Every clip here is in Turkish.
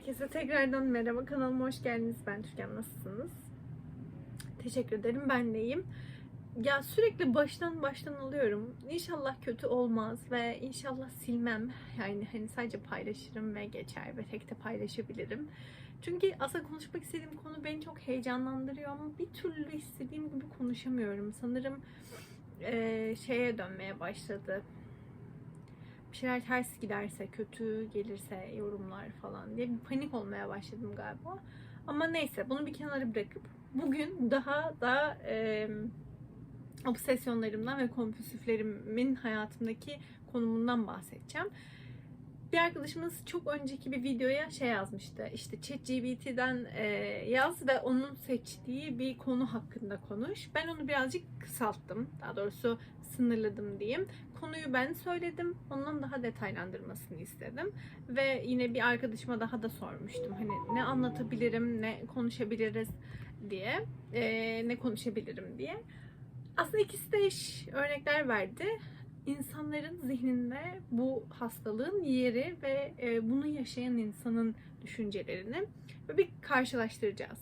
Herkese tekrardan merhaba. Kanalıma hoş geldiniz. Ben Türkan. Nasılsınız? Teşekkür ederim. Ben de iyiyim. Ya sürekli baştan baştan alıyorum. İnşallah kötü olmaz ve inşallah silmem. Yani hani sadece paylaşırım ve geçer ve tek de paylaşabilirim. Çünkü aslında konuşmak istediğim konu beni çok heyecanlandırıyor ama bir türlü istediğim gibi konuşamıyorum. Sanırım eee, şeye dönmeye başladı bir şeyler ters giderse, kötü gelirse yorumlar falan diye bir panik olmaya başladım galiba. Ama neyse bunu bir kenara bırakıp bugün daha da e, obsesyonlarımdan ve kompulsiflerimin hayatımdaki konumundan bahsedeceğim. Bir arkadaşımız çok önceki bir videoya şey yazmıştı. İşte ChatGPT'den e, yaz ve onun seçtiği bir konu hakkında konuş. Ben onu birazcık kısalttım. Daha doğrusu sınırladım diyeyim. Konuyu ben söyledim. Ondan daha detaylandırmasını istedim. Ve yine bir arkadaşıma daha da sormuştum. Hani ne anlatabilirim, ne konuşabiliriz diye. e, ne konuşabilirim diye. Aslında ikisi de eş örnekler verdi insanların zihninde bu hastalığın yeri ve e, bunu yaşayan insanın düşüncelerini bir karşılaştıracağız.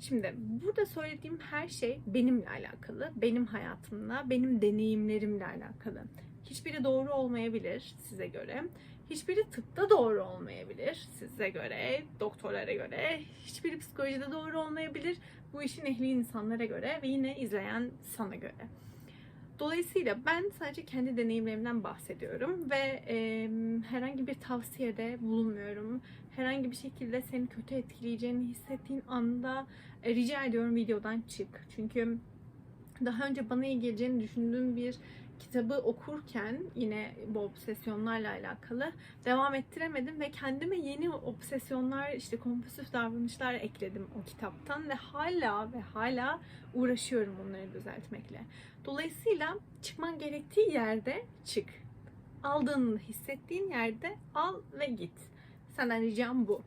Şimdi burada söylediğim her şey benimle alakalı, benim hayatımla, benim deneyimlerimle alakalı. Hiçbiri doğru olmayabilir size göre. Hiçbiri tıpta doğru olmayabilir size göre, doktorlara göre. Hiçbiri psikolojide doğru olmayabilir bu işin ehli insanlara göre ve yine izleyen sana göre. Dolayısıyla ben sadece kendi deneyimlerimden bahsediyorum ve e, herhangi bir tavsiyede bulunmuyorum. Herhangi bir şekilde seni kötü etkileyeceğini hissettiğin anda e, rica ediyorum videodan çık. Çünkü daha önce bana iyi geleceğini düşündüğüm bir kitabı okurken yine bu obsesyonlarla alakalı devam ettiremedim ve kendime yeni obsesyonlar işte kompulsif davranışlar ekledim o kitaptan ve hala ve hala uğraşıyorum bunları düzeltmekle. Dolayısıyla çıkman gerektiği yerde çık. Aldığını hissettiğin yerde al ve git. Senden ricam bu.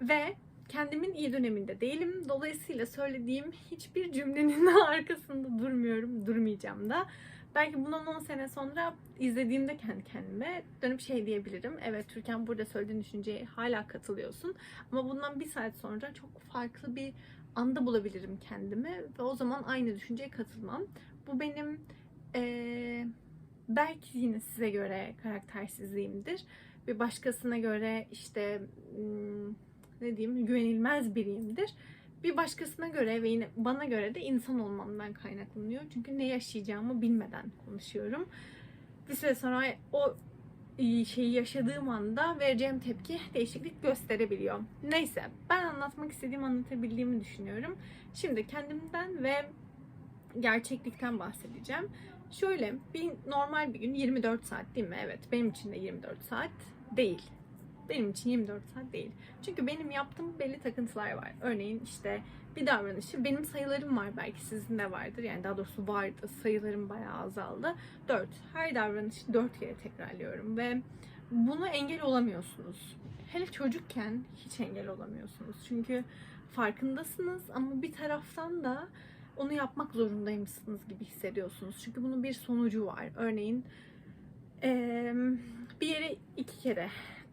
Ve kendimin iyi döneminde değilim. Dolayısıyla söylediğim hiçbir cümlenin arkasında durmuyorum, durmayacağım da. Belki bundan 10 sene sonra izlediğimde kendi kendime dönüp şey diyebilirim. Evet Türkan burada söylediğin düşünceye hala katılıyorsun. Ama bundan bir saat sonra çok farklı bir anda bulabilirim kendimi. Ve o zaman aynı düşünceye katılmam. Bu benim eee, belki yine size göre karaktersizliğimdir. Bir başkasına göre işte hmm, ne diyeyim güvenilmez biriyimdir. Bir başkasına göre ve yine bana göre de insan olmamdan kaynaklanıyor. Çünkü ne yaşayacağımı bilmeden konuşuyorum. Bir süre sonra o şeyi yaşadığım anda vereceğim tepki değişiklik gösterebiliyor. Neyse ben anlatmak istediğimi anlatabildiğimi düşünüyorum. Şimdi kendimden ve gerçeklikten bahsedeceğim. Şöyle bir normal bir gün 24 saat değil mi? Evet benim için de 24 saat değil. Benim için 24 saat değil. Çünkü benim yaptığım belli takıntılar var. Örneğin işte bir davranışı benim sayılarım var belki sizin de vardır. Yani daha doğrusu vardı. Sayılarım bayağı azaldı. 4. Her davranışı 4 kere tekrarlıyorum ve bunu engel olamıyorsunuz. Hele çocukken hiç engel olamıyorsunuz. Çünkü farkındasınız ama bir taraftan da onu yapmak zorundaymışsınız gibi hissediyorsunuz. Çünkü bunun bir sonucu var. Örneğin eee, bir yere iki kere,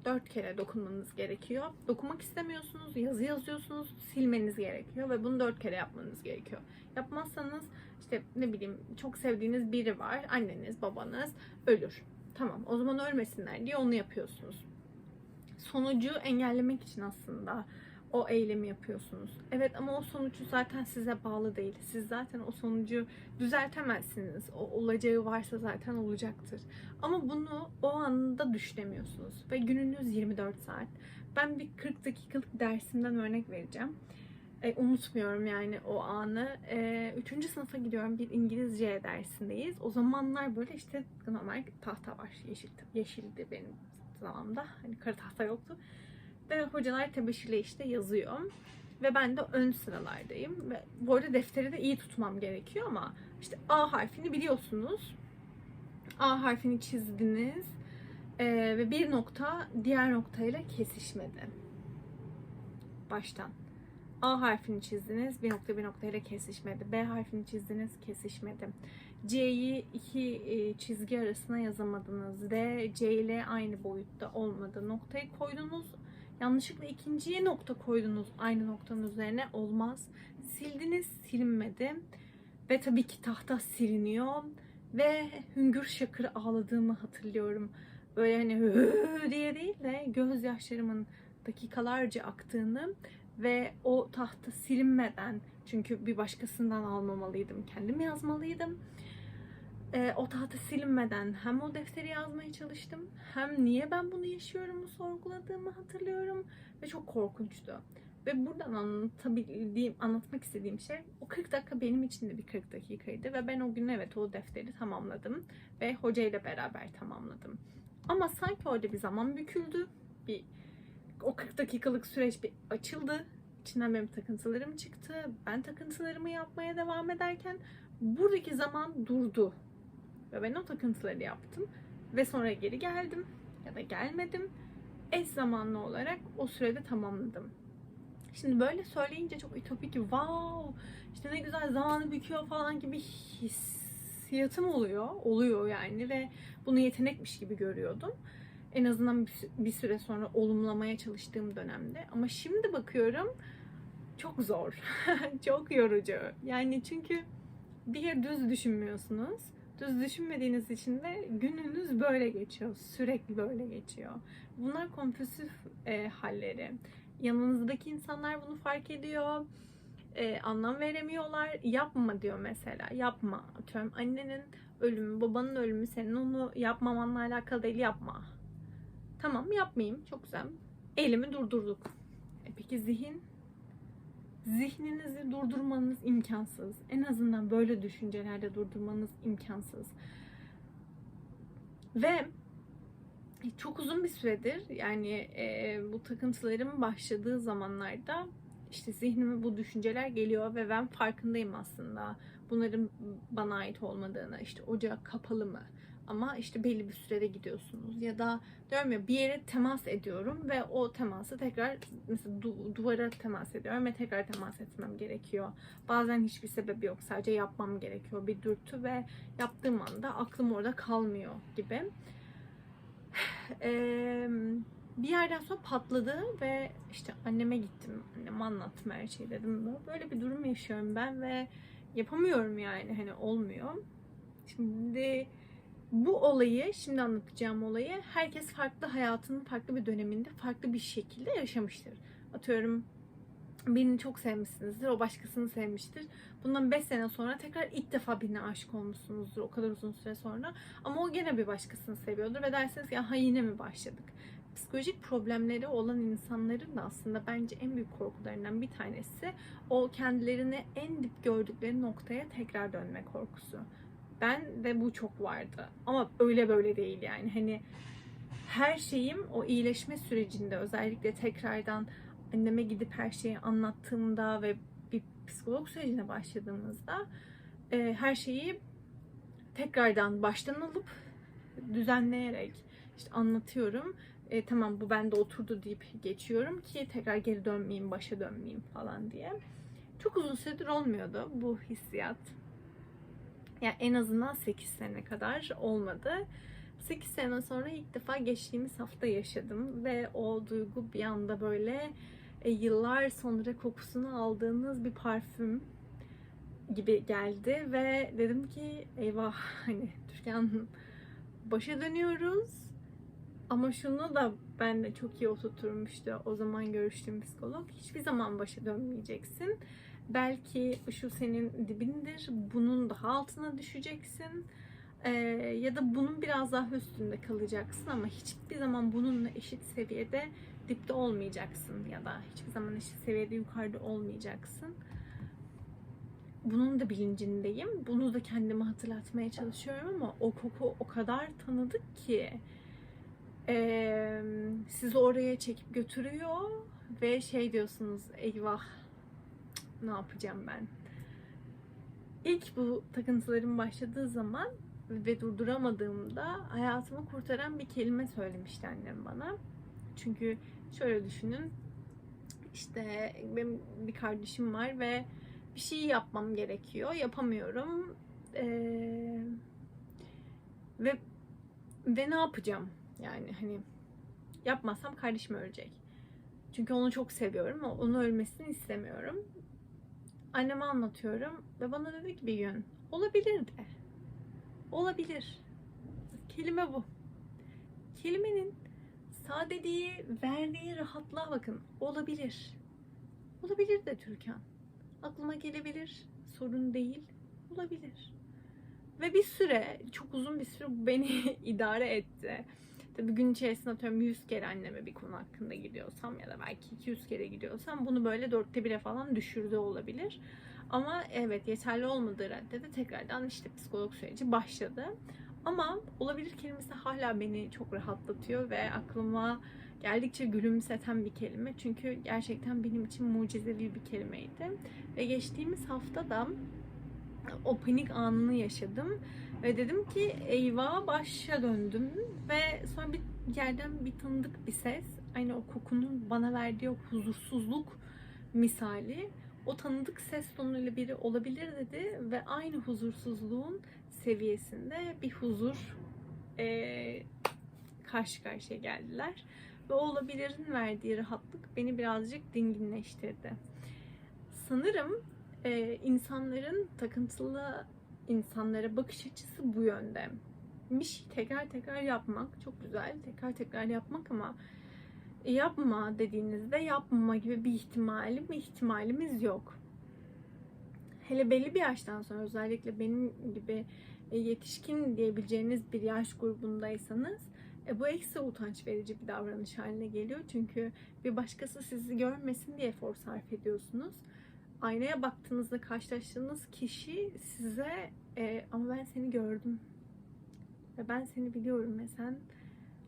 dört kere dokunmanız gerekiyor. Dokunmak istemiyorsunuz, yazı yazıyorsunuz, silmeniz gerekiyor ve bunu dört kere yapmanız gerekiyor. Yapmazsanız işte ne bileyim çok sevdiğiniz biri var, anneniz, babanız ölür. Tamam o zaman ölmesinler diye onu yapıyorsunuz. Sonucu engellemek için aslında o eylemi yapıyorsunuz. Evet ama o sonucu zaten size bağlı değil. Siz zaten o sonucu düzeltemezsiniz. O olacağı varsa zaten olacaktır. Ama bunu o anda düşünemiyorsunuz. Ve gününüz 24 saat. Ben bir 40 dakikalık dersimden örnek vereceğim. E, unutmuyorum yani o anı. E, üçüncü sınıfa gidiyorum. Bir İngilizce dersindeyiz. O zamanlar böyle işte normal tahta var. Yeşil, yeşildi benim zamanımda. Hani kara tahta yoktu. Ve hocalar tebeşirle işte yazıyor. Ve ben de ön sıralardayım. Ve bu arada defteri de iyi tutmam gerekiyor ama işte A harfini biliyorsunuz. A harfini çizdiniz. Ee, ve bir nokta diğer noktayla kesişmedi. Baştan. A harfini çizdiniz. Bir nokta bir noktayla kesişmedi. B harfini çizdiniz. Kesişmedi. C'yi iki e, çizgi arasına yazamadınız. D, C ile aynı boyutta olmadı. Noktayı koydunuz Yanlışlıkla ikinciye nokta koydunuz aynı noktanın üzerine olmaz. Sildiniz silinmedi. Ve tabii ki tahta siliniyor. Ve hüngür şakır ağladığımı hatırlıyorum. Böyle hani diye değil de gözyaşlarımın dakikalarca aktığını ve o tahta silinmeden çünkü bir başkasından almamalıydım. Kendim yazmalıydım. Ee, o tahta silinmeden hem o defteri yazmaya çalıştım hem niye ben bunu yaşıyorum sorguladığımı hatırlıyorum ve çok korkunçtu. Ve buradan anlatabildiğim, anlatmak istediğim şey o 40 dakika benim için de bir 40 dakikaydı ve ben o gün evet o defteri tamamladım ve hocayla beraber tamamladım. Ama sanki orada bir zaman büküldü. Bir o 40 dakikalık süreç bir açıldı. İçinden benim takıntılarım çıktı. Ben takıntılarımı yapmaya devam ederken buradaki zaman durdu. Ve ben o takıntıları yaptım. Ve sonra geri geldim ya da gelmedim. Eş zamanlı olarak o sürede tamamladım. Şimdi böyle söyleyince çok ütopik, wow, işte ne güzel zamanı büküyor falan gibi hissiyatım oluyor. Oluyor yani ve bunu yetenekmiş gibi görüyordum. En azından bir- süre sonra olumlamaya çalıştığım dönemde. Ama şimdi bakıyorum çok zor. çok yorucu. Yani çünkü bir düz düşünmüyorsunuz. Düz düşünmediğiniz için de gününüz böyle geçiyor. Sürekli böyle geçiyor. Bunlar kompulsif e, halleri. Yanınızdaki insanlar bunu fark ediyor. E, anlam veremiyorlar. Yapma diyor mesela. Yapma. Atıyorum annenin ölümü, babanın ölümü senin onu yapmamanla alakalı değil. Yapma. Tamam yapmayayım. Çok güzel. Elimi durdurduk. E peki zihin? Zihninizi durdurmanız imkansız. En azından böyle düşüncelerde durdurmanız imkansız. Ve çok uzun bir süredir yani e, bu takıntılarım başladığı zamanlarda işte zihnime bu düşünceler geliyor ve ben farkındayım aslında bunların bana ait olmadığını işte ocak kapalı mı ama işte belli bir sürede gidiyorsunuz ya da diyorum ya bir yere temas ediyorum ve o teması tekrar mesela du- duvara temas ediyorum ve tekrar temas etmem gerekiyor. Bazen hiçbir sebebi yok sadece yapmam gerekiyor bir dürtü ve yaptığım anda aklım orada kalmıyor gibi. Bir yerden sonra patladı ve işte anneme gittim. Anneme anlattım her şeyi dedim. Böyle bir durum yaşıyorum ben ve yapamıyorum yani hani olmuyor. Şimdi bu olayı, şimdi anlatacağım olayı herkes farklı hayatının farklı bir döneminde farklı bir şekilde yaşamıştır. Atıyorum birini çok sevmişsinizdir, o başkasını sevmiştir. Bundan 5 sene sonra tekrar ilk defa birine aşık olmuşsunuzdur o kadar uzun süre sonra. Ama o gene bir başkasını seviyordur ve dersiniz ki ha yine mi başladık? Psikolojik problemleri olan insanların da aslında bence en büyük korkularından bir tanesi o kendilerini en dip gördükleri noktaya tekrar dönme korkusu. Ben de bu çok vardı. Ama öyle böyle değil yani. Hani her şeyim o iyileşme sürecinde özellikle tekrardan anneme gidip her şeyi anlattığımda ve bir psikolog sürecine başladığımızda e, her şeyi tekrardan baştan alıp düzenleyerek işte anlatıyorum. E, tamam bu bende oturdu deyip geçiyorum ki tekrar geri dönmeyeyim, başa dönmeyeyim falan diye. Çok uzun süredir olmuyordu bu hissiyat. Yani en azından 8 sene kadar olmadı. 8 sene sonra ilk defa geçtiğimiz hafta yaşadım ve o duygu bir anda böyle e, yıllar sonra kokusunu aldığınız bir parfüm gibi geldi ve dedim ki eyvah hani Türkan başa dönüyoruz. Ama şunu da ben de çok iyi oturtmuştu. O zaman görüştüğüm psikolog hiçbir zaman başa dönmeyeceksin belki şu senin dibindir bunun daha altına düşeceksin ee, ya da bunun biraz daha üstünde kalacaksın ama hiçbir zaman bununla eşit seviyede dipte olmayacaksın ya da hiçbir zaman eşit seviyede yukarıda olmayacaksın. Bunun da bilincindeyim. Bunu da kendime hatırlatmaya çalışıyorum ama o koku o kadar tanıdık ki ee, sizi oraya çekip götürüyor ve şey diyorsunuz eyvah ne yapacağım ben? İlk bu takıntılarım başladığı zaman ve durduramadığımda hayatımı kurtaran bir kelime söylemişti annem bana. Çünkü şöyle düşünün. işte benim bir kardeşim var ve bir şey yapmam gerekiyor. Yapamıyorum. Ee, ve ve ne yapacağım? Yani hani yapmazsam kardeşim ölecek. Çünkü onu çok seviyorum. Onun ölmesini istemiyorum. Anneme anlatıyorum ve bana dedi ki bir gün olabilir de. Olabilir. Kelime bu. Kelimenin sadeliği, verdiği rahatlığa bakın. Olabilir. Olabilir de Türkan. Aklıma gelebilir. Sorun değil. Olabilir. Ve bir süre, çok uzun bir süre bu beni idare etti. Tabii gün içerisinde atıyorum 100 kere anneme bir konu hakkında gidiyorsam ya da belki 200 kere gidiyorsam bunu böyle dörtte bire falan düşürdü olabilir. Ama evet yeterli olmadığı raddede tekrardan işte psikolog süreci başladı. Ama olabilir kelimesi hala beni çok rahatlatıyor ve aklıma geldikçe gülümseten bir kelime. Çünkü gerçekten benim için mucizevi bir kelimeydi. Ve geçtiğimiz hafta da o panik anını yaşadım. Ve dedim ki eyvah başa döndüm. Ve sonra bir yerden bir tanıdık bir ses. Aynı o kokunun bana verdiği o huzursuzluk misali. O tanıdık ses tonuyla biri olabilir dedi. Ve aynı huzursuzluğun seviyesinde bir huzur eee, karşı karşıya geldiler. Ve o olabilirin verdiği rahatlık beni birazcık dinginleştirdi. Sanırım e, insanların takıntılı insanlara bakış açısı bu yönde. Bir şey tekrar tekrar yapmak çok güzel. Tekrar tekrar yapmak ama yapma dediğinizde yapmama gibi bir ihtimalim ihtimalimiz yok. Hele belli bir yaştan sonra özellikle benim gibi e, yetişkin diyebileceğiniz bir yaş grubundaysanız e, bu ekstra utanç verici bir davranış haline geliyor. Çünkü bir başkası sizi görmesin diye efor sarf ediyorsunuz aynaya baktığınızda karşılaştığınız kişi size e, ama ben seni gördüm ve ben seni biliyorum ve sen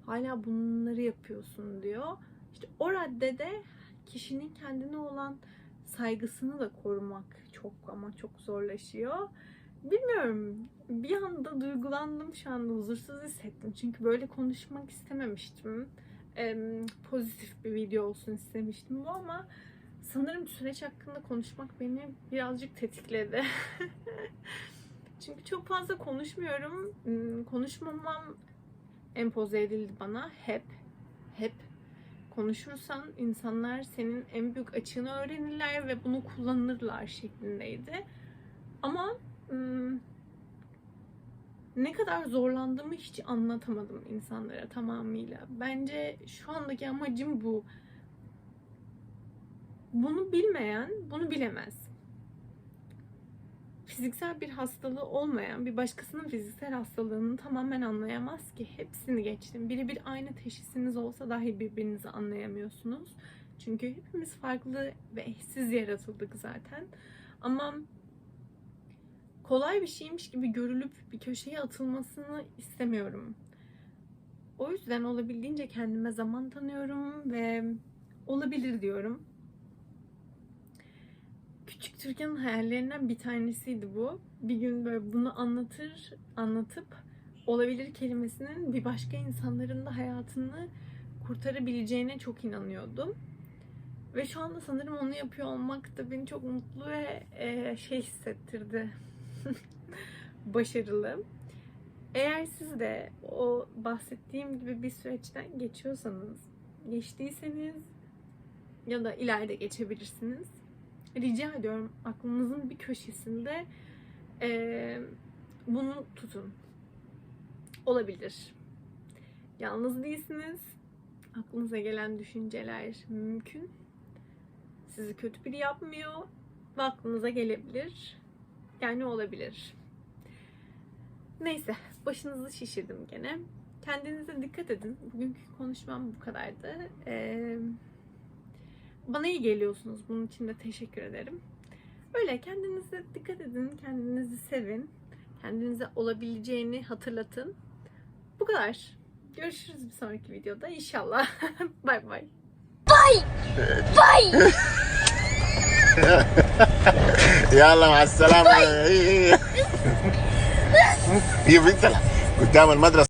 hala bunları yapıyorsun diyor. İşte o raddede kişinin kendine olan saygısını da korumak çok ama çok zorlaşıyor. Bilmiyorum. Bir anda duygulandım şu anda huzursuz hissettim. Çünkü böyle konuşmak istememiştim. Em, pozitif bir video olsun istemiştim bu ama sanırım süreç hakkında konuşmak beni birazcık tetikledi. Çünkü çok fazla konuşmuyorum. Hmm, Konuşmamam empoze edildi bana hep. Hep. Konuşursan insanlar senin en büyük açığını öğrenirler ve bunu kullanırlar şeklindeydi. Ama hmm, ne kadar zorlandığımı hiç anlatamadım insanlara tamamıyla. Bence şu andaki amacım bu bunu bilmeyen bunu bilemez. Fiziksel bir hastalığı olmayan bir başkasının fiziksel hastalığını tamamen anlayamaz ki. Hepsini geçtim. Birebir aynı teşhisiniz olsa dahi birbirinizi anlayamıyorsunuz. Çünkü hepimiz farklı ve eşsiz yaratıldık zaten. Ama kolay bir şeymiş gibi görülüp bir köşeye atılmasını istemiyorum. O yüzden olabildiğince kendime zaman tanıyorum ve olabilir diyorum. Türkan'ın hayallerinden bir tanesiydi bu. Bir gün böyle bunu anlatır, anlatıp olabilir kelimesinin bir başka insanların da hayatını kurtarabileceğine çok inanıyordum. Ve şu anda sanırım onu yapıyor olmak da beni çok mutlu ve e, şey hissettirdi. Başarılı. Eğer siz de o bahsettiğim gibi bir süreçten geçiyorsanız, geçtiyseniz ya da ileride geçebilirsiniz rica ediyorum aklınızın bir köşesinde eee, bunu tutun. Olabilir. Yalnız değilsiniz. Aklınıza gelen düşünceler mümkün. Sizi kötü biri yapmıyor. Ve aklınıza gelebilir. Yani olabilir. Neyse, başınızı şişirdim gene. Kendinize dikkat edin. Bugünkü konuşmam bu kadardı. Eee bana iyi geliyorsunuz. Bunun için de teşekkür ederim. Öyle kendinize dikkat edin. Kendinizi sevin. Kendinize olabileceğini hatırlatın. Bu kadar. Görüşürüz bir sonraki videoda inşallah. bay bay. يلا مع السلامة هي بنت قدام المدرسة